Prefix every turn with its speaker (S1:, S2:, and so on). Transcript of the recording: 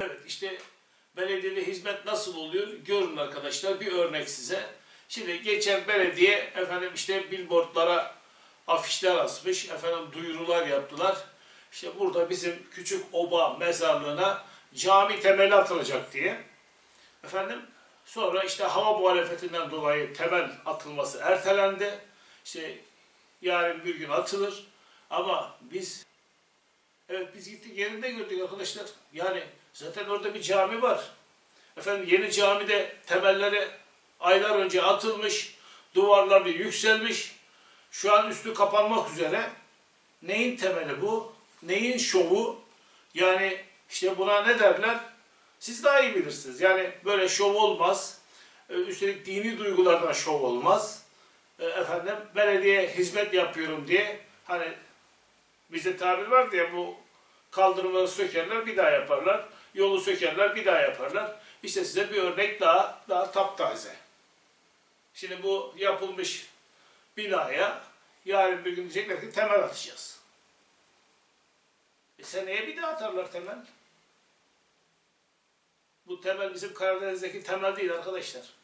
S1: Evet işte belediyede hizmet nasıl oluyor görün arkadaşlar bir örnek size. Şimdi geçen belediye efendim işte billboardlara afişler asmış, efendim duyurular yaptılar. İşte burada bizim küçük oba mezarlığına cami temeli atılacak diye. Efendim sonra işte hava muhalefetinden dolayı temel atılması ertelendi. İşte yarın bir gün atılır. Ama biz Evet biz gittik yerinde gördük arkadaşlar. Yani zaten orada bir cami var. Efendim yeni camide temelleri aylar önce atılmış. Duvarlar bir yükselmiş. Şu an üstü kapanmak üzere. Neyin temeli bu? Neyin şovu? Yani işte buna ne derler? Siz daha iyi bilirsiniz. Yani böyle şov olmaz. Ee, Üstelik dini duygulardan şov olmaz. Ee, Efendim belediye hizmet yapıyorum diye hani Bizde tabir var diye bu kaldırımları sökerler bir daha yaparlar. Yolu sökerler bir daha yaparlar. İşte size bir örnek daha daha taptaze. Şimdi bu yapılmış binaya yarın bir gün diyecekler ki temel atacağız. E seneye bir daha atarlar temel. Bu temel bizim Karadeniz'deki temel değil arkadaşlar.